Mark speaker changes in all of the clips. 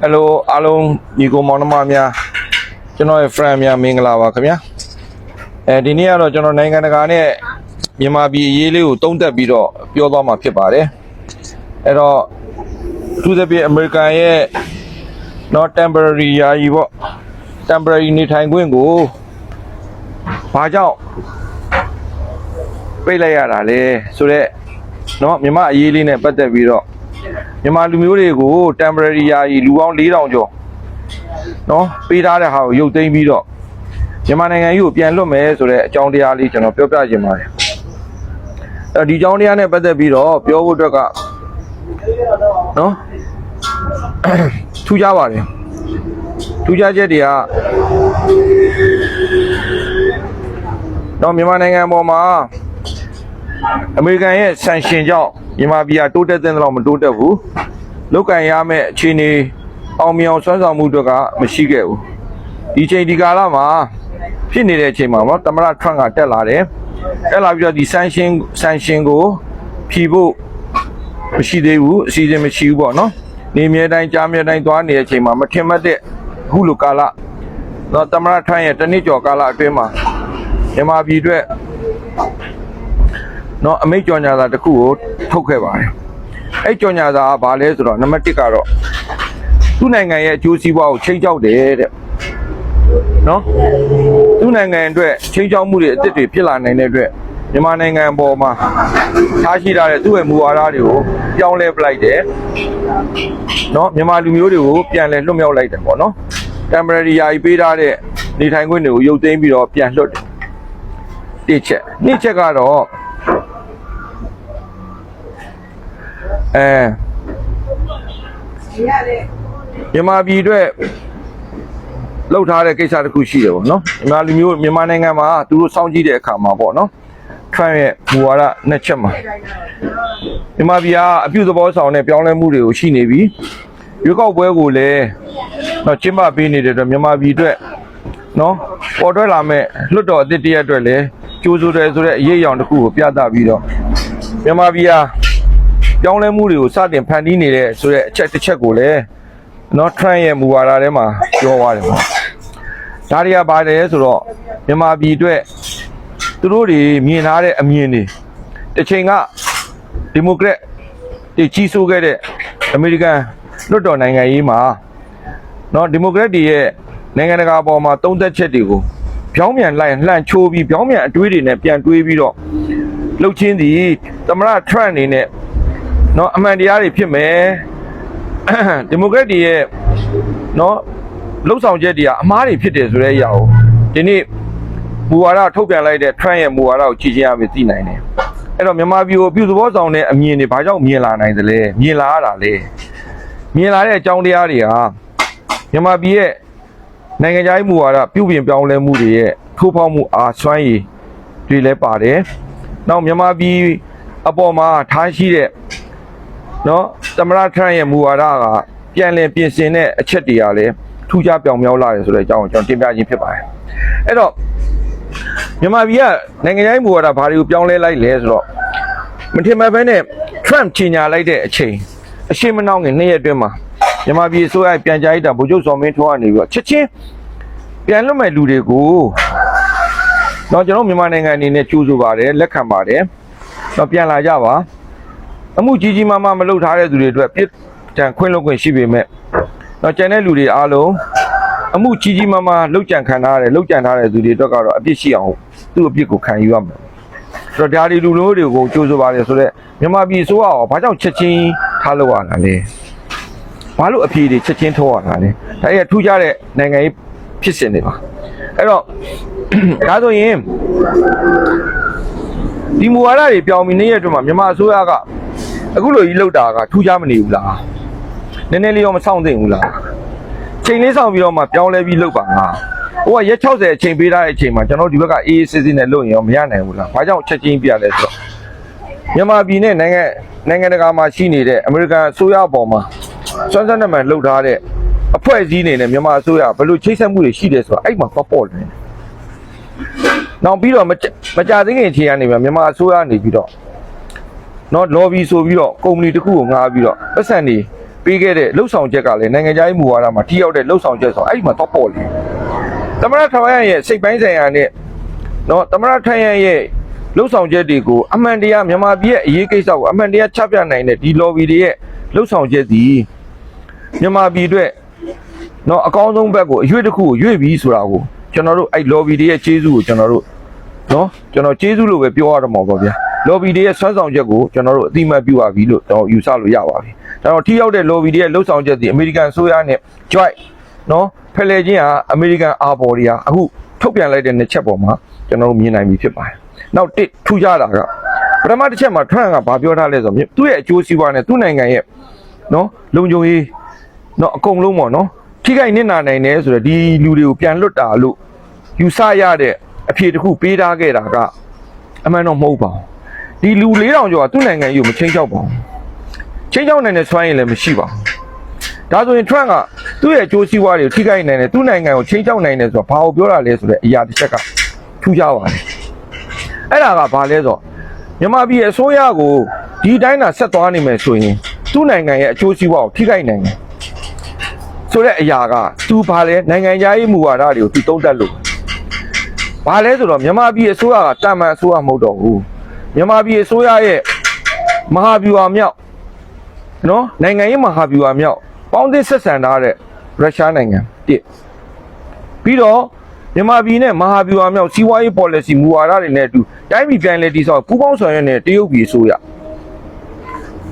Speaker 1: ဟယ်လိုအားလုံးညီကိုမောင်နှမများကျွန်တော်ရဲ့ friend များမင်္ဂလာပါခင်ဗျာအဲဒီနေ့ကတော့ကျွန်တော်နိုင်ငံတကာနဲ့မြန်မာပြည်အရေးလေးကိုတုံးသက်ပြီးတော့ပြောသွားမှာဖြစ်ပါတယ်အဲ့တော့အထူးသဖြင့် American ရဲ့ not temporary ယာယီပေါ့ temporary နေထိုင်ခွင့်ကိုဘာကြောင့်ပိတ်လိုက်ရတာလဲဆိုတော့เนาะမြန်မာအရေးလေးနဲ့ပတ်သက်ပြီးတော့ မြန်မာလူမျိုးတွေကို temporary ယာယီလူပေါင်း4000ကျော်နော်ပေးထားတဲ့ဟာကိုရုပ်သိမ်းပြီးတော့မြန်မာနိုင်ငံကြီးကိုပြန်လွတ်မယ်ဆိုတဲ့အကြောင်းတရားလေးကျွန်တော်ပြောပြခြင်းပါတယ်အဲဒီအကြောင်းတရားနဲ့ပတ်သက်ပြီးတော့ပြောဖို့အတွက်ကနော်ထူးခြားပါတယ်ထူးခြားချက်တွေကတော့မြန်မာနိုင်ငံပေါ်မှာ အမေရိကန်ရဲ့ဆန်ရှင်ကြောင့်မြန်မာပြည်ကတိုးတက်တဲ့တော့မတိုးတက်ဘူးလောက်ကင်ရမယ့်အခြေအနေအောင်မြင်အောင်ဆွမ်းဆောင်မှုတွေကမရှိခဲ့ဘူးဒီချိန်ဒီကာလမှာဖြစ်နေတဲ့အချိန်မှာပေါ့တမရထရန့်ကတက်လာတယ်တက်လာပြီးတော့ဒီဆန်ရှင်ဆန်ရှင်ကိုဖြီးဖို့မရှိသေးဘူးအစီအစဉ်မရှိဘူးပေါ့နော်နေမြဲတိုင်းကြားမြဲတိုင်းသွားနေတဲ့အချိန်မှာမထင်မှတ်တဲ့အခုလိုကာလတော့တမရထရန့်ရဲ့တနစ်ကျော်ကာလအတွင်းမှာမြန်မာပြည်အတွက် နော်အမိတ်ကြော်ညာစာတစ်ခုကိုထုတ်ခဲ့ပါတယ်အဲ့ကြော်ညာစာကဘာလဲဆိုတော့နံပါတ်1ကတော့သူ့နိုင်ငံရဲ့အကျိုးစီးပွားကိုချိန်ချောက်တယ်တဲ့နော်သူ့နိုင်ငံအတွက်ချိန်ချောက်မှုတွေအစ်စ်တွေဖြစ်လာနိုင်တဲ့အတွက်မြန်မာနိုင်ငံအပေါ်မှာထားရှိထားတဲ့သူ့ရဲ့မူဝါဒတွေကိုပြောင်းလဲပလိုက်တယ်နော်မြန်မာလူမျိုးတွေကိုပြန်လဲလွတ်မြောက်လိုက်တယ်ပေါ့နော် temporary ယာယီပေးထားတဲ့နေထိုင်ခွင့်တွေကိုရုပ်သိမ်းပြီးတော့ပြန်လွတ်တယ်တစ်ချက်နှစ်ချက်ကတော့ အဲမြန်မာပြည်အတွက်လှုပ်ထားတဲ့ကိစ္စတစ်ခုရှိတယ်ပေါ့နော်မြန်မာလူမျိုးမြန်မာနိုင်ငံမှာသူတို့စောင့်ကြည့်တဲ့အခါမှာပေါ့နော်ထရန့်ရဲ့မူဝါဒနှစ်ချက်မှာမြန်မာပြည်ကအပြုသဘောဆောင်တဲ့ပြောင်းလဲမှုတွေကိုရှိနေပြီရွေးကောက်ပွဲကိုလည်းတော့ကျင်းပပေးနေတဲ့အတွက်မြန်မာပြည်အတွက်နော်ပေါ်ထွက်လာမဲ့လွတ်တော်အသစ်တရက်အတွက်လည်းကြိုးစိုးတယ်ဆိုတဲ့အရေးအယောင်တစ်ခုကိုပြသပြီးတော့မြန်မာပြည်ဟာ ပြောင်းလဲမှုတွေကိုစတင်ဖန်တီးနေတဲ့ဆိုတဲ့အချက်တစ်ချက်ကိုလည်းနော် trend ရဲ့မူဝါဒထဲမှာပြောသွားတယ်ပေါ့ဒါတွေကဘာလဲဆိုတော့မြန်မာပြည်အတွက်သူတို့တွေမြင်ထားတဲ့အမြင်တွေတစ်ချိန်ကဒီမိုကရက်တွေကြီးစိုးခဲ့တဲ့အမေရိကန်လွှတ်တော်နိုင်ငံရေးမှာနော်ဒီမိုကရက်တွေရဲ့နိုင်ငံတကာအပေါ်မှာတုံးသက်ချက်တွေကိုပြောင်းပြန်လိုက်လှန်ချိုးပြီးပြောင်းပြန်အတွေးတွေနဲ့ပြန်တွေးပြီးတော့လှုပ်ချင်းသည်သမရ trend အနေနဲ့ နော်အမှန်တရားတွေဖြစ်မယ်ဒီမိုကရက်တွေရဲ့နော်လှုပ်ဆောင်ချက်တွေကအမားတွေဖြစ်တယ်ဆိုတဲ့အရာကိုဒီနေ့မူဝါဒထုတ်ပြန်လိုက်တဲ့ trend ရဲ့မူဝါဒကိုကြည့်ချင်းရပြီသိနိုင်တယ်အဲ့တော့မြန်မာပြည်ကိုအပြုသဘောဆောင်တဲ့အမြင်တွေဘာကြောင့်မြင်လာနိုင်သလဲမြင်လာရတာလေမြင်လာတဲ့အကြောင်းတရားတွေဟာမြန်မာပြည်ရဲ့နိုင်ငံခြားရေးမူဝါဒပြုပြင်ပြောင်းလဲမှုတွေရဲ့ထိုးဖောက်မှုအားစွမ်းရည်တွေလည်းပါတယ်နောက်မြန်မာပြည်အပေါ်မှာထားရှိတဲ့ နော်သမရထရန့်ရဲ့မူဝါဒကပြန်လည်ပြင်ဆင်တဲ့အချက်တွေကလည်းထူးခြားပြောင်မြောက်လာတယ်ဆိုတဲ့အကြောင်းကိုကျွန်တော်တင်ပြခြင်းဖြစ်ပါတယ်အဲ့တော့မြန်မာပြည်ကနိုင်ငံရေးမူဝါဒဘာတွေကိုပြောင်းလဲလိုက်လဲဆိုတော့မထင်မှတ်ဘဲနဲ့ Trump ချင်ညာလိုက်တဲ့အချိန်အရှိမနှောင်းခင်နှစ်ရက်အတွင်းမှာမြန်မာပြည်အစိုးရပြန်ကြားရေးတာဗိုလ်ချုပ်စော်မင်းထွန်းကနေပြီးတော့ချက်ချင်းပြန်လွတ်မဲ့လူတွေကိုတော့ကျွန်တော်မြန်မာနိုင်ငံအနေနဲ့ကြိုးဆိုပါတယ်လက်ခံပါတယ်တော့ပြန်လာကြပါ အမှုကြီးကြီးမားမားမလုပ်ထားတဲ့သူတွေအတွက်ပြစ်ဒဏ်ခွင့်လွှတ်ခွင့်ရှိပေမဲ့တော့ကျန်တဲ့လူတွေအားလုံးအမှုကြီးကြီးမားမားလုပ်ကြံခံထားရတယ်လုပ်ကြံထားတဲ့သူတွေအတွက်ကတော့အပြစ်ရှိအောင်သူ့အပြစ်ကိုခံယူရမယ်ဆိုတော့ဒါဒီလူမျိုးတွေကိုကြိုးစားပါတယ်ဆိုတော့မြန်မာပြည်ဆိုတော့ဘာကြောင့်ချက်ချင်းထားလို့ရတာလဲဘာလို့အဖြေတွေချက်ချင်းထုတ်ရတာလဲဒါရဲ့ထူးခြားတဲ့နိုင်ငံရေးဖြစ်စဉ်တွေပါအဲ့တော့ဒါဆိုရင်ဒီမူဝါဒတွေပြောင်းပြီးနေ့ရက်အတွင်းမှာမြန်မာအစိုးရက အခုလိုကြီးလောက်တာကထူးခြားမနေဘူးလားနည်းနည်းလေးတော့မဆောင်သင့်ဘူးလားချိန်လေးဆောင်ပြီးတော့မှပြောင်းလဲပြီးလောက်ပါငါဟိုကရက်60အချိန်ပေးထားတဲ့အချိန်မှာကျွန်တော်ဒီဘက်ကအေးအေးဆေးဆေးနဲ့လုပ်ရင်ရောမရနိုင်ဘူးလားဘာကြောင့်ချက်ချင်းပြလဲဆိုတော့မြန်မာပြည်နဲ့နိုင်ငံနိုင်ငံတကာမှာရှိနေတဲ့အမေရိကန်အစိုးရအပေါ်မှာစွမ်းစွမ်းနဲ့မှလှုပ်ထားတဲ့အဖွဲ့အစည်းနေနဲ့မြန်မာအစိုးရဘယ်လိုချိတ်ဆက်မှုတွေရှိတယ်ဆိုတော့အဲ့မှာပေါ့ပေါ့နေတယ်နောက်ပြီးတော့မကြမကြသေးခင်အချိန်ကနေမှမြန်မာအစိုးရနေပြီးတော့ နော် lobby ဆိုပြီးတော့ကုမ္ပဏီတစ်ခုကိုငှားပြီးတော့ပတ်စံနေပပေးခဲ့တဲ့လှုပ်ဆောင်ချက်ကလည်းနိုင်ငံခြားရေးမူဝါဒမှာထိရောက်တဲ့လှုပ်ဆောင်ချက်ဆိုတော့အဲ့ဒီမှာတော့ပေါ်လေသမရထောင်ရရဲ့စိတ်ပိုင်းဆိုင်ရာနဲ့နော်သမရထိုင်ရရဲ့လှုပ်ဆောင်ချက်တွေကိုအမှန်တရားမြန်မာပြည်ရဲ့အရေးကိစ္စကိုအမှန်တရားချပြနိုင်တဲ့ဒီ lobby တွေရဲ့လှုပ်ဆောင်ချက်စီမြန်မာပြည်အတွက်နော်အကောင်းဆုံးဘက်ကိုအရွေ့တစ်ခုကိုရွေ့ပြီးဆိုတာကိုကျွန်တော်တို့အဲ့ lobby တွေရဲ့ကျေးဇူးကိုကျွန်တော်တို့နော်ကျွန်တော်ကျေးဇူးလို့ပဲပြောရတော့မှာပေါ့ဗျာ lobby တွေရဲ့ဆွမ်းဆောင်ချက်ကိုကျွန်တော်တို့အတိအမှတ်ပြုပါပြီလို့ကျွန်တော်ယူဆလို့ရပါပြီကျွန်တော်ထိရောက်တဲ့ lobby တွေရဲ့လှုပ်ဆောင်ချက်ဒီအမေရိကန်ဆိုရနဲ့ joint နော်ဖယ်လေချင်းဟာအမေရိကန်အာဘော်တွေဟာအခုထုတ်ပြန်လိုက်တဲ့နှစ်ချက်ပေါ်မှာကျွန်တော်တို့မြင်နိုင်ပြီဖြစ်ပါတယ်နောက်တစ်ထူးခြားတာကပထမတစ်ချက်မှာ Trump ကဘာပြောထားလဲဆိုတော့သူ့ရဲ့အကျိုးစီးပွားနဲ့သူ့နိုင်ငံရဲ့နော်လုံခြုံရေးနော်အကုန်လုံးပေါ့နော်ထိခိုက်နစ်နာနိုင်တယ်ဆိုတော့ဒီလူတွေကိုပြန်လွတ်တာလို့ယူဆရတဲ့အဖြေတစ်ခုပေးထားခဲ့တာကအမှန်တော့မဟုတ်ပါဘူး ဒီလူ4000ကျော်ကသူ့နိုင်ငံကြီးကိုမချင်းချောက်ပါဘူးချင်းချောက်နိုင်တဲ့စွမ်းရည်လည်းမရှိပါဘူးဒါဆိုရင် Trump ကသူ့ရဲ့အကျိုးစီးပွားတွေကိုထိခိုက်နိုင်တယ်သူ့နိုင်ငံကိုချင်းချောက်နိုင်တယ်ဆိုတော့ဘာကိုပြောတာလဲဆိုတဲ့အရာတစ်ချက်ကထူးခြားပါတယ်အဲ့ဒါကဘာလဲဆိုတော့မြန်မာပြည်အစိုးရကိုဒီတိုင်းသာဆက်သွားနေမယ်ဆိုရင်သူ့နိုင်ငံရဲ့အကျိုးစီးပွားကိုထိခိုက်နိုင်တယ်ဆိုတဲ့အရာကသူဘာလဲနိုင်ငံခြားရေးမူဝါဒတွေကိုသူသုံးသပ်လို့ဘာလဲဆိုတော့မြန်မာပြည်အစိုးရကတာမန်အစိုးရမဟုတ်တော့ဘူး မြန်မာပြည်အစိုးရရဲ့မဟာဗျူဟာမြောက်နော်နိုင်ငံရေးမဟာဗျူဟာမြောက်ပေါင်းသစ်ဆက်ဆံထားတဲ့ရုရှားနိုင်ငံတစ်ပြီးတော့မြန်မာပြည်နဲ့မဟာဗျူဟာမြောက်စီးပွားရေး policy မူဝါဒတွေနဲ့အတူတိုင်းပြည်ပြန်လည်တည်ဆောက်ပူးပေါင်းဆောင်ရွက်နေတဲ့တရုတ်ပြည်အစိုးရ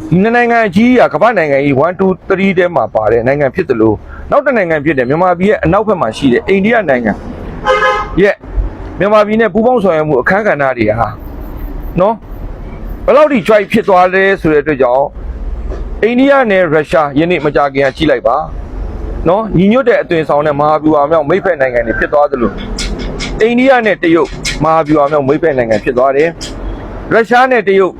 Speaker 1: ဒီနှစ်နိုင်ငံအကြီးအကမ္ဘာနိုင်ငံကြီး1 2 3တဲမှာပါတဲ့နိုင်ငံဖြစ်တယ်လို့နောက်တစ်နိုင်ငံဖြစ်တယ်မြန်မာပြည်ရဲ့အနောက်ဘက်မှာရှိတဲ့အိန္ဒိယနိုင်ငံရဲ့မြန်မာပြည်နဲ့ပူးပေါင်းဆောင်ရွက်မှုအခန်းကဏ္ဍတွေဟာ နော်ဘယ်လောက်ထိ joy ဖြစ်သွားလဲဆိုတဲ့အတွက်ကြောင့်အိန္ဒိယနဲ့ရုရှားယနေ့မကြာခင်ကကြီးလိုက်ပါနော်ညီညွတ်တဲ့အသွင်ဆောင်တဲ့မဟာဗျူဟာမြောက်မိတ်ဖက်နိုင်ငံတွေဖြစ်သွားသလိုအိန္ဒိယနဲ့တရုတ်မဟာဗျူဟာမြောက်မိတ်ဖက်နိုင်ငံဖြစ်သွားတယ်ရုရှားနဲ့တရုတ်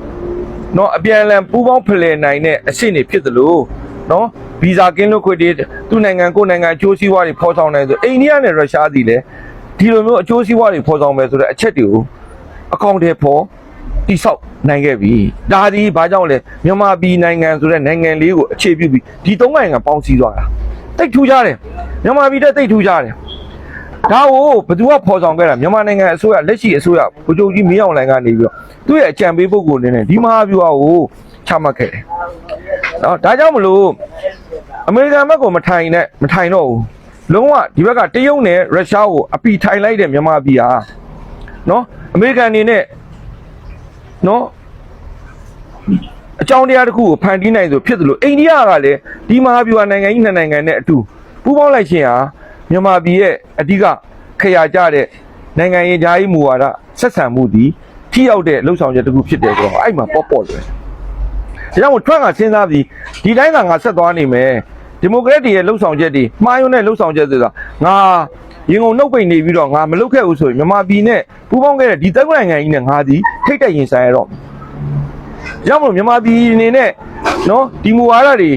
Speaker 1: နော်အပြန်အလှန်ပူးပေါင်းဖလှယ်နိုင်တဲ့အဆင့်တွေဖြစ်သလိုနော်ဗီဇာကင်းလွတ်ခွင့်တွေသူ့နိုင်ငံကိုယ့်နိုင်ငံအကျိုးစီးပွားတွေဖော်ဆောင်နိုင်ဆိုအိန္ဒိယနဲ့ရုရှားစီလည်းဒီလိုမျိုးအကျိုးစီးပွားတွေဖော်ဆောင်မယ်ဆိုတဲ့အချက်တွေကိုအကောင့်တွေဖော် တိဆောက်နိုင်ခဲ့ပြီဒါဒီဘာကြောင့်လဲမြန်မာပြည်နိုင်ငံဆိုတဲ့နိုင်ငံလေးကိုအခြေပြုပြီးဒီသုံးနိုင်ငံပေါင်းစည်းသွားတာတိတ်ထူးကြတယ်မြန်မာပြည်တက်တိတ်ထူးကြတယ်ဒါကိုဘယ်သူကဖော်ဆောင်ခဲ့တာမြန်မာနိုင်ငံအစိုးရလက်ရှိအစိုးရဗိုလ်ချုပ်ကြီးမင်းအောင်လှိုင်ကနေပြီးတော့သူ့ရဲ့အကြံပေးပုဂ္ဂိုလ်နေနဲ့ဒီမဟာဗျူဟာကိုချမှတ်ခဲ့တယ်နော်ဒါကြောင့်မလို့အမေရိကန်ဘက်ကမထိုင်နဲ့မထိုင်တော့ဘူးလုံးဝဒီဘက်ကတရုတ်နဲ့ရုရှားကိုအပီထိုင်လိုက်တဲ့မြန်မာပြည်ဟာနော်အမေရိကန်အနေနဲ့ နော်အကြောင်းတရားတစ်ခုကိုဖန်တီးနိုင်ဆိုဖြစ်သလိုအိန္ဒိယကလည်းဒီမဟာဗျူဟာနိုင်ငံကြီးနှစ်နိုင်ငံနဲ့အတူပူးပေါင်းလိုက်ခြင်းဟာမြန်မာပြည်ရဲ့အဓိကခရာကြတဲ့နိုင်ငံရေးဂျာရေးမူဝါဒဆက်ဆံမှုဒီထိရောက်တဲ့လှုပ်ဆောင်ချက်တစ်ခုဖြစ်တယ်ဆိုတော့အဲ့မှာပေါ့ပေါ့လွယ်ဒါကြောင့်မို့ Trump ကစဉ်းစားပြီးဒီတိုင်းကငါဆက်သွားနေမယ်ဒီမိုကရက်တွေရဲ့လှုပ်ဆောင်ချက်တွေမှားယွင်းတဲ့လှုပ်ဆောင်ချက်ဆိုတာငါ ရင်ကုန်နှုတ်ပိတ်နေပြီးတော့ငါမလုပ်ခဲ့ဘူးဆိုရင်မြန်မာပြည်နဲ့ပူးပေါင်းခဲ့တဲ့ဒီတက်နိုင်ငံကြီးနဲ့ငါဒီထိတ်တက်ရင်ဆိုင်ရတော့မယ်။ဒါကြောင့်မို့မြန်မာပြည်အနေနဲ့နော်ဒီမူဝါဒတွေ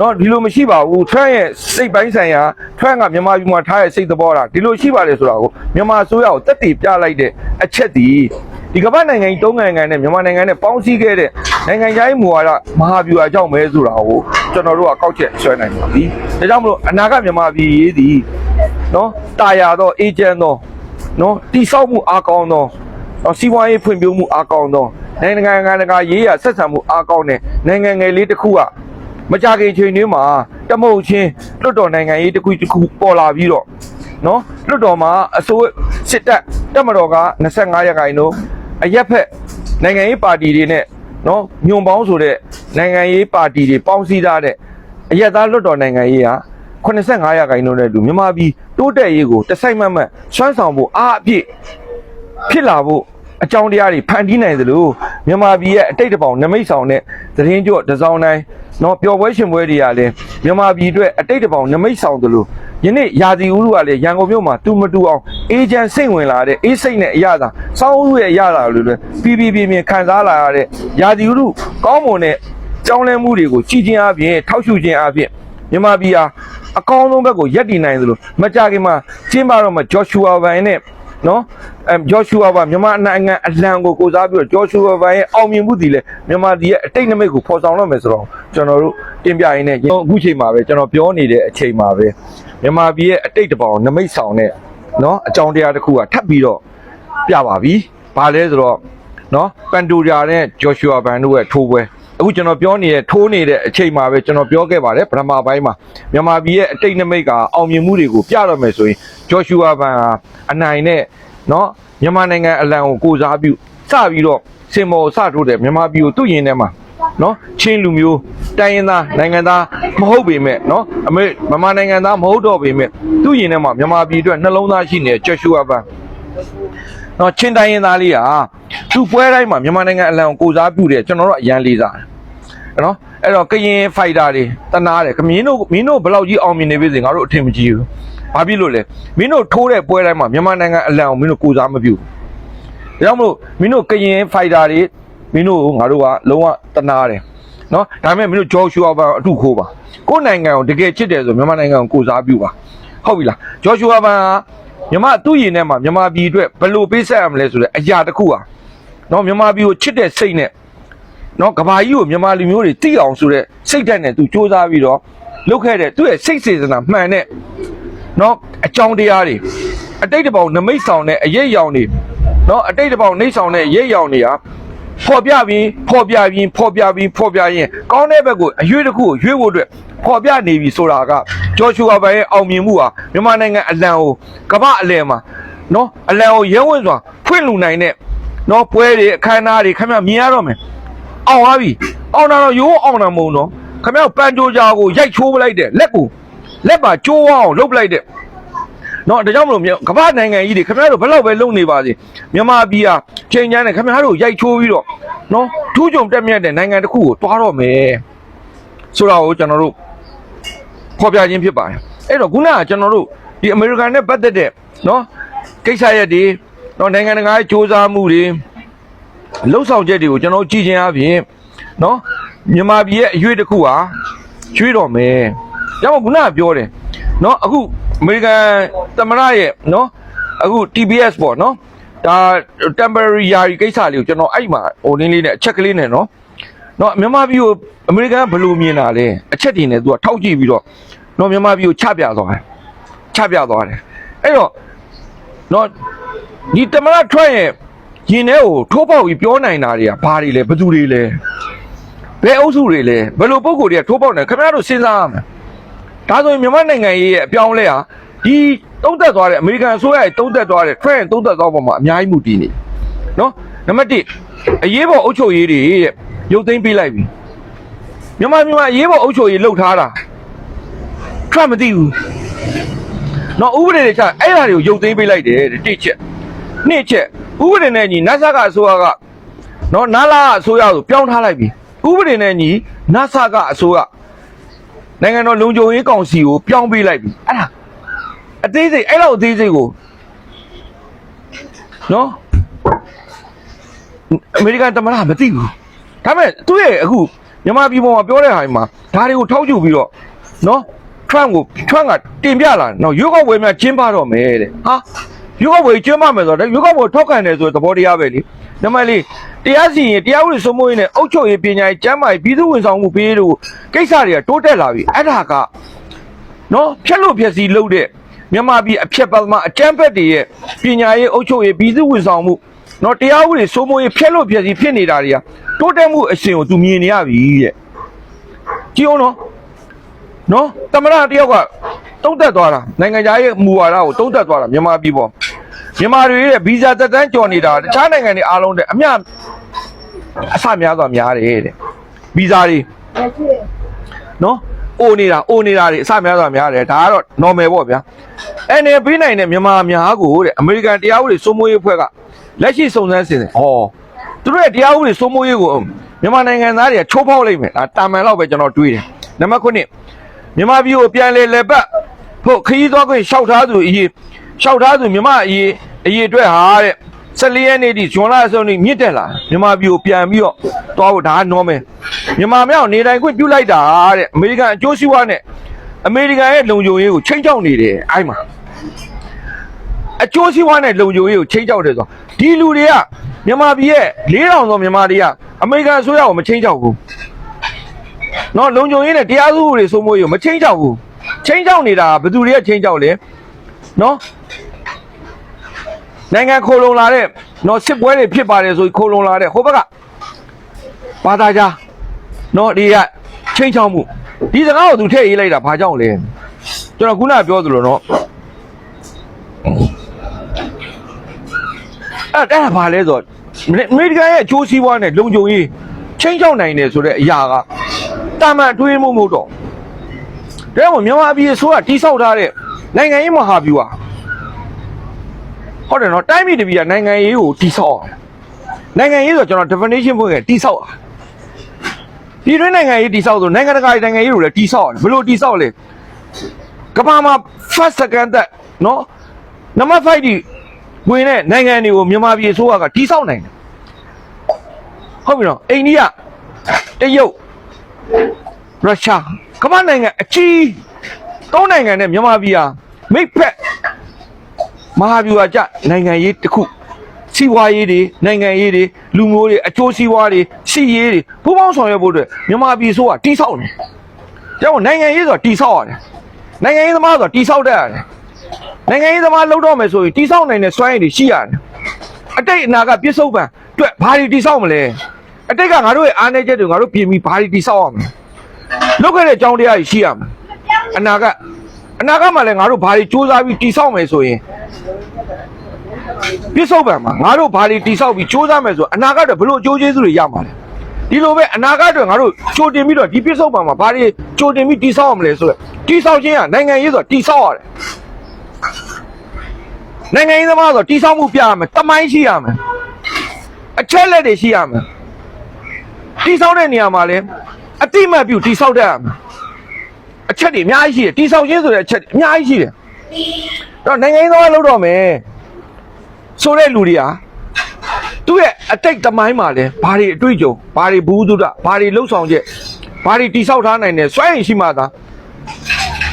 Speaker 1: နော်ဒီလိုမရှိပါဘူး Trump ရဲ့စိတ်ပိုင်းဆိုင်ရာ Trump ကမြန်မာပြည်မှာထားတဲ့စိတ်သဘောထားဒီလိုရှိပါလေဆိုတာကိုမြန်မာအစိုးရကိုတက်တည်ပြလိုက်တဲ့အချက်ဒီဒီကမ္ဘာနိုင်ငံကြီးသုံးနိုင်ငံနဲ့မြန်မာနိုင်ငံနဲ့ပေါင်းစည်းခဲ့တဲ့နိုင်ငံခြားရေးမူဝါဒမဟာဗျူဟာကြောင့်ပဲဆိုတာကိုကျွန်တော်တို့ကကောက်ချက်ဆွဲနိုင်ပါပြီ။ဒါကြောင့်မလို့အနာဂတ်မြန်မာပြည်ရေးသည် နော်တာယာသောအေဂျင့်သောနော်တိဆောက်မှုအားကောင်းသောနော်စီးပွားရေးဖွံ့ဖြိုးမှုအားကောင်းသောနိုင်ငံတကာရေးရာဆက်ဆံမှုအားကောင်းတဲ့နိုင်ငံငယ်လေးတစ်ခုကမကြခင်ချိန်တွေမှာတမုတ်ချင်းလွတ်တော်နိုင်ငံရေးတစ်ခုတစ်ခုပေါ်လာပြီးတော့နော်လွတ်တော်မှာအစိုးစစ်တပ်တက်မတော်က25ရာခိုင်နှုန်းအရက်ဖက်နိုင်ငံရေးပါတီတွေနဲ့နော်ညွန်ပေါင်းဆိုတဲ့နိုင်ငံရေးပါတီတွေပေါင်းစည်းထားတဲ့အရက်သားလွတ်တော်နိုင်ငံရေးဟာ 85ရာခိုင်နှုန်းနဲ့အတူမြန်မာပြည်တိုးတက်ရေးကိုတစ်ဆိုင်မတ်မတ်ဆွမ်းဆောင်ဖို့အားအပြည့်ဖြစ်လာဖို့အကြောင်းတရားတွေဖန်တီးနိုင်သလိုမြန်မာပြည်ရဲ့အတိတ်တပေါင်းနမိတ်ဆောင်တဲ့သတင်းကြော့တစ်စောင်းတိုင်းနော်ပျော်ပွဲရှင်ပွဲတွေကလည်းမြန်မာပြည်အတွက်အတိတ်တပေါင်းနမိတ်ဆောင်သလိုယနေ့ရာသီဥတုကလည်းရန်ကုန်မြို့မှာတူမတူအောင်အေဂျင့်စိတ်ဝင်လာတဲ့အေးစိတ်နဲ့အရသာစောင်းဥရဲ့အရသာလိုလည်းပြည်ပြည်ပြင်းပြင်းခံစားလာရတဲ့ရာသီဥတုကောင်းမွန်တဲ့ကြောင်းလဲမှုတွေကိုကြည်ချင်းအပြင်ထောက်ရှုခြင်းအပြင်မြန်မာပြည်ဟာ အကောင်းဆုံးဘက်ကိုရက်တည်နိုင်သလိုမကြခင်မှာကျင်းပတော့မှဂျော်ရှူအာဗန်နဲ့နော်အဲဂျော့ရှူဝါပါမြန်မာနိုင်ငံအလံကိုကိုစားပြီးတော့ဂျော့ရှူဝါပါရဲ့အောင်မြင်မှုဒီလေမြန်မာဒီရဲ့အတိတ်နမိတ်ကိုဖော်ဆောင်တော့မယ်ဆိုတော့ကျွန်တော်တို့တင်ပြရင်းနဲ့အခုချိန်မှာပဲကျွန်တော်ပြောနေတဲ့အချိန်မှာပဲမြန်မာပြည်ရဲ့အတိတ်တပောင်နမိတ်ဆောင်တဲ့နော်အကြောင်းတရားတစ်ခုကထပ်ပြီးတော့ပြပါပြီ။ဘာလဲဆိုတော့နော်ပန်တူရာနဲ့ဂျော့ရှူဝါဘန်တို့ရဲ့ထိုးပွဲ အခုကျွန်တော်ပြောနေတဲ့ထိုးနေတဲ့အချိန်မှာပဲကျွန်တော်ပြောခဲ့ပါတယ်ပထမပိုင်းမှာမြန်မာပြည်ရဲ့အတိတ်နမိတ်ကအောင်မြင်မှုတွေကိုပြတော့မယ်ဆိုရင်ဂျော့ရှူဝါဘန်ဟာအနိုင်နဲ့နော်မြန်မာနိုင်ငံအလံကိုကိုစားပြုစပြီးတော့စင်မော်စထိုးတယ်မြန်မာပြည်ကိုသူ့ရင်ထဲမှာနော်ချင်းလူမျိုးတိုင်းရင်းသားနိုင်ငံသားမဟုတ်ပေမဲ့နော်အမေမြန်မာနိုင်ငံသားမဟုတ်တော့ပေမဲ့သူ့ရင်ထဲမှာမြန်မာပြည်အတွက်နှလုံးသားရှိနေတဲ့ဂျော့ရှူဝါဘန်နော်ချင်းတိုင်းရင်းသားလေးဟာ သူ့ပွဲတိုင်းမှာမြန်မာနိုင်ငံအလံကိုကိုစားပြုတယ်ကျွန်တော်တို့အရန်လေးစားတယ်နော်အဲ့တော့ကရင်ဖိုက်တာတွေတနာတယ်ခမင်းတို့မင်းတို့ဘယ်လောက်ကြီးအောင်မြင်နေပြီစေငါတို့အထင်မကြီးဘူးဘာဖြစ်လို့လဲမင်းတို့ထိုးတဲ့ပွဲတိုင်းမှာမြန်မာနိုင်ငံအလံကိုမင်းတို့ကိုစားမပြုဘူးဒါကြောင့်မလို့မင်းတို့ကရင်ဖိုက်တာတွေမင်းတို့ကိုငါတို့ကလုံးဝတနာတယ်နော်ဒါပေမဲ့မင်းတို့ဂျော်ရှူအာဘန်အထုခိုးပါကိုယ့်နိုင်ငံကိုတကယ်ချစ်တယ်ဆိုမြန်မာနိုင်ငံကိုကိုစားပြုပါဟုတ်ပြီလားဂျော်ရှူအာဘန်ကမြမသူ့ရင်ထဲမှာမြမပြည်အတွက်ဘယ်လိုပေးဆက်ရမလဲဆိုတဲ့အရာတစ်ခုဟာ နော်မြမပြည်ကိုချစ်တဲ့စိတ်နဲ့နော်ကဘာကြီးကိုမြမလူမျိုးတွေတိအောင်ဆိုတဲ့စိတ်ဓာတ်နဲ့သူစ조사ပြီးတော့လုပ်ခဲ့တဲ့သူ့ရဲ့စိတ်စေစနာမှန်တဲ့နော်အကြောင်းတရားတွေအတိတ်တပေါင်းနမိတ်ဆောင်တဲ့အရေးရောင်တွေနော်အတိတ်တပေါင်းနှိမ့်ဆောင်တဲ့အရေးရောင်တွေဟာဖော်ပြပြီးဖော်ပြပြီးဖော်ပြပြီးဖော်ပြရင်ကောင်းတဲ့ဘက်ကိုအရွေးတစ်ခုကိုရွေးဖို့အတွက်ဖော်ပြနေပြီဆိုတာကဂျော်ရှူဝါဘန်ရဲ့အောင်မြင်မှုဟာမြန်မာနိုင်ငံအလံကိုကမ္ဘာအလယ်မှာနော်အလံကိုရဲဝံ့စွာဖွင့်လူနိုင်တဲ့ နော်ပွဲတွေအခမ်းအနားတွေခင်ဗျမြင်ရတော့မယ်အောင်သွားပြီအောင်တာတော့ရိုးအောင်တာမဟုတ်နော်ခင်ဗျပန်ကြိုကြာကိုရိုက်ချိုးပလိုက်တဲ့လက်ကိုလက်ပါကျိုးအောင်လှုပ်ပလိုက်တဲ့နော်ဒါကြောင့်မလို့မြေကမ္ဘာနိုင်ငံကြီးတွေခင်ဗျားတို့ဘယ်လောက်ပဲလုံနေပါစေမြန်မာပြည်ဟာချိန်ချမ်းတယ်ခင်ဗျားတို့ရိုက်ချိုးပြီးတော့နော်ထူးချွန်တက်မြတ်တဲ့နိုင်ငံတစ်ခုကိုတွားတော့မယ်ဆိုတာကိုကျွန်တော်တို့ဖော်ပြခြင်းဖြစ်ပါတယ်အဲ့တော့ခုနကကျွန်တော်တို့ဒီအမေရိကန်နဲ့ပတ်သက်တဲ့နော်ကိစ္စရက်တွေ နော်နိုင်ငံတကာရဲ့စ조사မှုတွေလှုပ်ဆောင်ချက်တွေကိုကျွန်တော်ကြည့်ခြင်းအပြင်နော်မြန်မာပြည်ရဲ့အရွေးတစ်ခုဟာကျွေးတော်မယ်။ဒါမှခုနကပြောတယ်နော်အခုအမေရိကန်သမ္မတရဲ့နော်အခု TBS ပေါ့နော်ဒါ temporary ယာယီကိစ္စလေးကိုကျွန်တော်အဲ့မှာဟိုနင်းလေးနဲ့အချက်ကလေးနဲ့နော်နော်မြန်မာပြည်ကိုအမေရိကန်ကဘယ်လိုမြင်တာလဲအချက်တွေနဲ့သူကထောက်ကြည့်ပြီးတော့နော်မြန်မာပြည်ကိုချပြသွားတယ်ချပြသွားတယ်အဲ့တော့နော် ဒီသမ္မတထွတ်ရဲ့ရင်ထဲကိုထိုးပေါက်ပြီးပြောနိုင်တာတွေကဘာတွေလဲဘယ်သူတွေလဲဘယ်အုပ်စုတွေလဲဘယ်လိုပုံကိုယ်တွေကထိုးပေါက်နေခင်ဗျားတို့စဉ်းစားရမယ်ဒါဆိုရင်မြန်မာနိုင်ငံရေးရဲ့အပြောင်းအလဲဟာဒီတုံးသက်သွားတဲ့အမေရိကန်အစိုးရရဲ့တုံးသက်သွားတဲ့ trend တုံးသက်သွားပုံမှာအများကြီးမှုတည်နေနော်နံပါတ်1အရေးပေါ်အုပ်ချုပ်ရေးတွေတဲ့ရုပ်သိမ်းပေးလိုက်ပြီမြန်မာမြန်မာအရေးပေါ်အုပ်ချုပ်ရေးလှုပ်ထားတာ trend မသိဘူးနော်ဥပဒေတွေချအဲ့ဒါတွေကိုရုပ်သိမ်းပေးလိုက်တယ်တဲ့တစ်ချက် နှစ်ချက်ဥပဒေနဲ့ညီနတ်ဆကအစိုးရကနော်နာလာအစိုးရကိုပြောင်းထားလိုက်ပြီဥပဒေနဲ့ညီနတ်ဆကအစိုးရနိုင်ငံတော်လုံခြုံရေးကောင်စီကိုပြောင်းပေးလိုက်ပြီအဲ့ဒါအသေးစိတ်အဲ့လောက်အသေးစိတ်ကိုနော်အမေရိကန်သမ္မတမသိဘူးဒါပေမဲ့သူ့ရဲ့အခုမြန်မာပြည်ပေါ်မှာပြောတဲ့ဟာဒီမှာဒါတွေကိုထောက်ကျပြီးတော့နော် Trump ကို Trump ကတင်ပြလာနော်ရွေးကောက်ပွဲများကျင်းပတော့မယ်တဲ့ဟာ ရွေးကောက်ပွဲကျင်းပမယ်ဆိုတော့ရွေးကောက်ပွဲထောက်ခံတယ်ဆိုတဲ့သဘောတရားပဲလေနံပါတ်လေးတရားစီရင်တရားဥပဒေစိုးမိုးရေးနဲ့အုပ်ချုပ်ရေးပညာရေးကျန်းမာရေးပြည်သူ့ဝန်ဆောင်မှုပေးရေးတို့ကိစ္စတွေကတိုးတက်လာပြီအဲ့ဒါကနော်ဖြက်လို့ဖြက်စီလုပ်တဲ့မြန်မာပြည်အဖြက်ပတ်သမားအကျန်းဖက်တွေရဲ့ပညာရေးအုပ်ချုပ်ရေးပြည်သူ့ဝန်ဆောင်မှုနော်တရားဥပဒေစိုးမိုးရေးဖြက်လို့ဖြက်စီဖြစ်နေတာတွေကတိုးတက်မှုအရှင်ကိုသူမြင်နေရပြီတဲ့ကြည့်အောင်နော် နော်တမရတယောက်ကတုံးတက်သွားတာနိုင်ငံသားရဲ့မူဝါဒကိုတုံးတက်သွားတာမြန်မာပြည်ပေါ်မြန်မာတွေရဲ့ဗီဇာတက်တန်းကြော်နေတာတခြားနိုင်ငံတွေအားလုံးတဲ့အမျှအဆများစွာများတယ်တဲ့ဗီဇာတွေနော်အိုနေတာအိုနေတာတွေအဆများစွာများတယ်ဒါကတော့ normal ပေါ့ဗျာအဲ့နေပြီးနိုင်တဲ့မြန်မာများကိုတဲ့အမေရိကန်တရားဥပဒေစိုးမိုးရေးအဖွဲ့ကလက်ရှိစုံစမ်းစစ်တယ်ဟောသူတို့ရဲ့တရားဥပဒေစိုးမိုးရေးကိုမြန်မာနိုင်ငံသားတွေကချိုးဖောက်လိုက်မယ်ဒါတာမန်တော့ပဲကျွန်တော်တွေးတယ်နံပါတ်9 မြန်မာပြည်ကိုပြန်လေလေပတ်ဖို့ခရီးသွားခွင့်လျှောက်ထားသူအရေးလျှောက်ထားသူမြန်မာအရေးအရေးအတွက်ဟာတဲ့14ရက်နေ့ဒီဇွန်လအစုံနေ့မြင့်တက်လာမြန်မာပြည်ကိုပြန်ပြီးတော့သွားဖို့ဒါက normal မြန်မာမြောက်နေတိုင်းခွင့်ပြုလိုက်တာတဲ့အမေရိကန်အကျိုးစီးပွားနဲ့အမေရိကန်ရဲ့လုံခြုံရေးကိုချိန်ချောက်နေတယ်အဲ့မှာအကျိုးစီးပွားနဲ့လုံခြုံရေးကိုချိန်ချောက်တယ်ဆိုတော့ဒီလူတွေကမြန်မာပြည်ရဲ့4000သောမြန်မာတွေက အမေရိကန်အစိုးရကိုမချိန်ချောက်ဘူး နော်လုံခြုံရေးနဲ့တရားစုတွေစိုးမိုးရေးကိုမချိန်ချောက်ဘူးချိန်ချောက်နေတာကဘယ်သူတွေကချိန်ချောက်လဲနော်နိုင်ငံခိုးလုံလာတဲ့နော်စစ်ပွဲတွေဖြစ်ပါတယ်ဆိုပြီးခိုးလုံလာတဲ့ဟိုဘက်ကဘာသာကြားနော်ဒီကချိန်ချောက်မှုဒီစကားကိုသူထည့်ရေးလိုက်တာဘာကြောင့်လဲကျွန်တော်ခုနကပြောသလိုနော်အဲ့အဲ့ဒါဘာလဲဆိုတော့အမေရိကန်ရဲ့အချိုးစီးပွားနဲ့လုံခြုံရေးချင်းချောက်နိုင်တယ်ဆိုတဲ့အရာက တာမန်အတွေးမှုမဟုတ်တော့ဒါကြောင့်မြန်မာပြည်အစိုးရတိဆောက်ထားတဲ့နိုင်ငံရေးမဟာဗျူဟာဟုတ်တယ်နော်တိုင်းပြည်တစ်ပြည်ကနိုင်ငံရေးကိုတိဆောက်အောင်နိုင်ငံရေးဆိုတော့ကျွန်တော် definition ဖွင့်ခဲ့တိဆောက်အောင်ပြည်တွင်းနိုင်ငံရေးတိဆောက်ဆိုနိုင်ငံတကာနိုင်ငံရေးကိုလည်းတိဆောက်အောင်ဘယ်လိုတိဆောက်လဲကမ္ဘာမှာ first second သက်နော်နံပါတ်5ဒီဝင်တဲ့နိုင်ငံတွေကိုမြန်မာပြည်အစိုးရကတိဆောက်နိုင်တယ်ဟုတ်ပြီနော်အိန္ဒိယတရုတ် ရုရှားကမ္ဘာနိုင်ငံအကြီးသုံးနိုင်ငံနဲ့မြန်မာပြည်ဟာမိတ်ဖက်မဟာဗျူဟာကျနိုင်ငံရေးတစ်ခုစီးပွားရေးတွေနိုင်ငံရေးတွေလူမျိုးတွေအကျိုးစီးပွားတွေစီးရေးတွေပူးပေါင်းဆောင်ရွက်ဖို့အတွက်မြန်မာပြည်အစိုးရတိဆောက်တယ်ကျောင်းနိုင်ငံရေးဆိုတာတိဆောက်ရတယ်နိုင်ငံရေးသမားဆိုတာတိဆောက်တတ်ရတယ်နိုင်ငံရေးသမားလှုပ်တော့မယ်ဆိုရင်တိဆောက်နိုင်တဲ့စွမ်းရည်တွေရှိရတယ်အတိတ်အနာကပြစ္ဆုတ်ပံအတွက်ဘာတွေတိဆောက်မလဲ အတိတ်ကငါတို့ရဲ့အားနည်းချက်တွေငါတို့ပြင်ပြီးဘာတွေတိဆောက်ရမလဲလုတ်ခဲ့တဲ့အကြောင်းတရားတွေရှိရမယ်အနာကအနာကမှလည်းငါတို့ဘာတွေစူးစမ်းပြီးတိဆောက်မယ်ဆိုရင်ပြစ္ဆုတ်ပံမှာငါတို့ဘာတွေတိဆောက်ပြီးစူးစမ်းမယ်ဆိုအနာကအတွက်ဘလို့အကျိုးကျေးဇူးတွေရမှာလဲဒီလိုပဲအနာဂတ်အတွက်ငါတို့ကြိုတင်ပြီးတော့ဒီပြစ္ဆုတ်ပံမှာဘာတွေကြိုတင်ပြီးတိဆောက်ရမလဲဆိုတော့တိဆောက်ခြင်းကနိုင်ငံရေးဆိုတော့တိဆောက်ရတယ်နိုင်ငံရေးသမားဆိုတိဆောက်မှုပြရမယ်တမိုင်းရှိရမယ်အချက်လက်တွေရှိရမယ် တိဆောက်တဲ့နေရာမှာလဲအတိမတ်ပြုတိဆောက်တတ်ရမယ်အချက်တွေအများကြီးရှိတယ်တိဆောက်ခြင်းဆိုတဲ့အချက်တွေအများကြီးရှိတယ်အဲ့တော့နိုင်ငံရေးသမားလုပ်တော့မယ်ဆိုတဲ့လူတွေဟာသူ့ရဲ့အတိတ်တမိုင်းမှာလဲဘာတွေအတွေ့အကြုံဘာတွေဘူးသုဒဘာတွေလှုပ်ဆောင်ချက်ဘာတွေတိဆောက်ထားနိုင်တယ်စွမ်းရည်ရှိမှသာ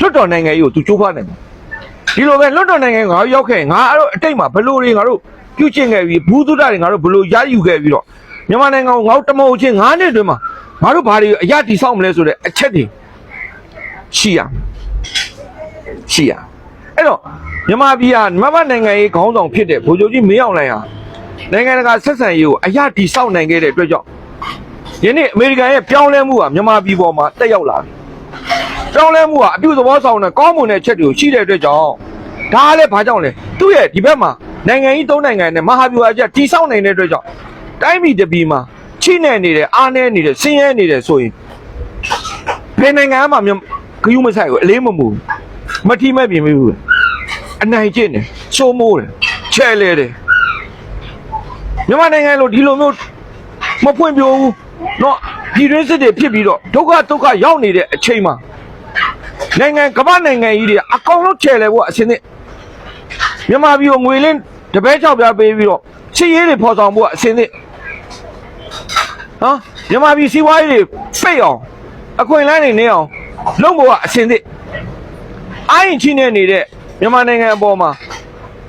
Speaker 1: လွတ်တော်နိုင်ငံရေးကိုသူကြိုးပမ်းနိုင်တယ်ဒီလိုပဲလွတ်တော်နိုင်ငံငါတို့ရောက်ခဲ့ရင်ငါအဲ့တော့အတိတ်မှာဘလို့တွေငါတို့ပြုတ်ကျင့်ခဲ့ပြီးဘူးသုဒ္ဓတွေငါတို့ဘလို့ရယူခဲ့ပြီးတော့ မြန်မာနိုင်ငံကိုငါတို့တမုံချင်း9နှစ်အတွင်းမှာငါတို့ဘာတွေအရာတိဆောက်မလဲဆိုတဲ့အချက်တွေရှိရမယ်ရှိရအဲ့တော့မြန်မာပြည်ဟာမြန်မာနိုင်ငံရေးခေါင်းဆောင်ဖြစ်တဲ့ဗိုလ်ချုပ်ကြီးမင်းအောင်လှိုင်ဟာနိုင်ငံတကာဆက်ဆံရေးကိုအရာတိဆောက်နိုင်ခဲ့တဲ့အတွက်ကြောင့်ယနေ့အမေရိကန်ရဲ့ပြောင်းလဲမှုဟာမြန်မာပြည်ပေါ်မှာတက်ရောက်လာပြီပြောင်းလဲမှုကအပြုသဘောဆောင်တဲ့ကောင်းမွန်တဲ့ချက်တွေကိုရှိတဲ့အတွက်ကြောင့်ဒါကလည်းဘာကြောင့်လဲသူ့ရဲ့ဒီဘက်မှာနိုင်ငံကြီးသုံးနိုင်ငံနဲ့မဟာဗျူဟာအကျတိဆောက်နိုင်တဲ့အတွက်ကြောင့် တိုင်းပြည်တစ်ပြည်မှာချိနေနေတယ်အားနေနေတယ်ဆင်းရဲနေတယ်ဆိုရင်ဘယ်နိုင်ငံမှမြဂယုမဆိုင်ဘူးအလေးမမူဘူးမထီမဲ့ပြင်ဘူးအနိုင်ကျင့်တယ်စိုးမိုးတယ်ချဲလဲတယ်မြန်မာနိုင်ငံလိုဒီလိုမျိုးမဖွင့်ပြဘူးเนาะပြည်တွင်းစစ်တွေဖြစ်ပြီးတော့ဒုက္ခဒုက္ခရောက်နေတဲ့အချိန်မှာ နိုင်ငံကမ္ဘာနိုင်ငံကြီးတွေအကောင်လုံးချဲလဲဖို့အစင်းနဲ့မြန်မာပြည်ကိုငွေလင်းတပည့်ချောက်ပြပေးပြီးတော့ချစ်ရေးတွေဖော်ဆောင်ဖို့အစင်းနဲ့ ဟမ်မြန်မာပြည်စီးပွားရေးတွေဖိတ်အောင်အခွင့်အလမ်းတွေနေအောင်လုပ်ဖို့ကအစင်းနဲ့အိုင်းချင်းနေနေတဲ့မြန်မာနိုင်ငံအပေါ်မှာ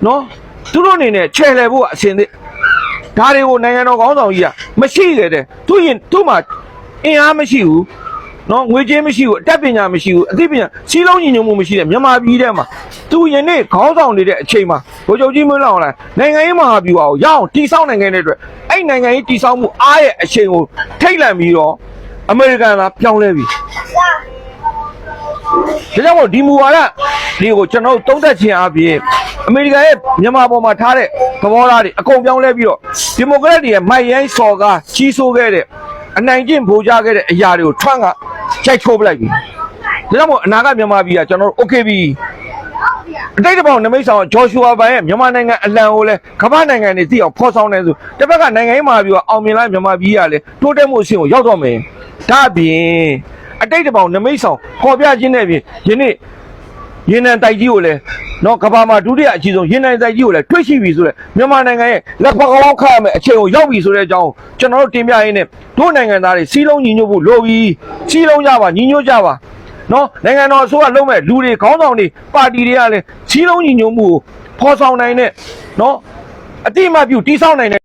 Speaker 1: နော်သူတို့အနေနဲ့ချဲလဲဖို့ကအစင်းနဲ့ဒါတွေကိုနိုင်ငံတော်ကောင်းဆောင်ကြီးကမရှိခဲ့တဲ့သူရင်သူ့မှာအင်အားမရှိဘူး နော်ငွေကြေးမရှိဘူးအတတ်ပညာမရှိဘူးအသိပညာစီးလုံးညီညွတ်မှုမရှိတဲ့မြန်မာပြည်ထဲမှာသူယနေ့ခေါင်းဆောင်နေတဲ့အချိန်မှာဗိုလ်ချုပ်ကြီးမင်းလောင်လာနိုင်ငံရေးမဟာဗျူဟာကိုရအောင်တိစောက်နိုင်ငံတဲ့အတွက်အဲ့နိုင်ငံရေးတိစောက်မှုအားရဲ့အချိန်ကိုထိတ်လန့်ပြီးတော့အမေရိကန်ကပြောင်းလဲပြီဒါကြောင့်မို့ဒီမူဝါဒဒီကိုကျွန်တော်တို့သုံးသပ်ခြင်းအပြင်အမေရိကန်ရဲ့မြန်မာပေါ်မှာထားတဲ့သဘောထားတွေအကုန်ပြောင်းလဲပြီးတော့ဒီမိုကရက်တွေရဲ့မိုက်ရိုင်းစော်ကားကြီးစိုးခဲ့တဲ့ အနိုင်ကျင့်ဗိုလ်ကြခဲ့တဲ့အရာတွေကိုထွန်းကရိုက်ချိုးပလိုက်ပြီဒါကြောင့်မို့အနာဂတ်မြန်မာပြည်ကကျွန်တော်တို့ okay ပြီအတိတ်တစ်ပေါင်နမိတ်ဆောင်ဂျော်ရှူအာဘန်ရဲ့မြန်မာနိုင်ငံအလံကိုလည်းကမ္ဘာနိုင်ငံတွေသိအောင်ဖော်ဆောင်နေဆိုတစ်ဖက်ကနိုင်ငံရေးမှာပြီးတော့အောင်မြင်လိုက်မြန်မာပြည်ကလည်းတိုးတက်မှုအဆင့်ကိုရောက်တော့မယ်ဒါအပြင်အတိတ်တစ်ပေါင်နမိတ်ဆောင်ပေါ်ပြခြင်းနဲ့ပြင်ယနေ့ ရင်နံတိုက်ကြီးကိုလည်းနော်ကမ္ဘာမှာဒုတိယအကြီးဆုံးရင်နံတိုက်ကြီးကိုလည်းတွေ့ရှိပြီဆိုတော့မြန်မာနိုင်ငံရဲ့လက်ဖက်ကောင်းခတ်ရမယ်အချိန်ကိုရောက်ပြီဆိုတဲ့အကြောင်းကိုကျွန်တော်တို့တင်ပြရင်းနဲ့တို့နိုင်ငံသားတွေစီးလုံးညီညွတ်ဖို့လိုပြီစီးလုံးကြပါညီညွတ်ကြပါနော်နိုင်ငံတော်အစိုးရလုံးမဲ့လူတွေခေါင်းဆောင်တွေပါတီတွေကလည်းစီးလုံးညီညွတ်မှုကိုဖော်ဆောင်နိုင်တဲ့နော်အတိအမတ်ပြုတိဆောက်နိုင်တဲ့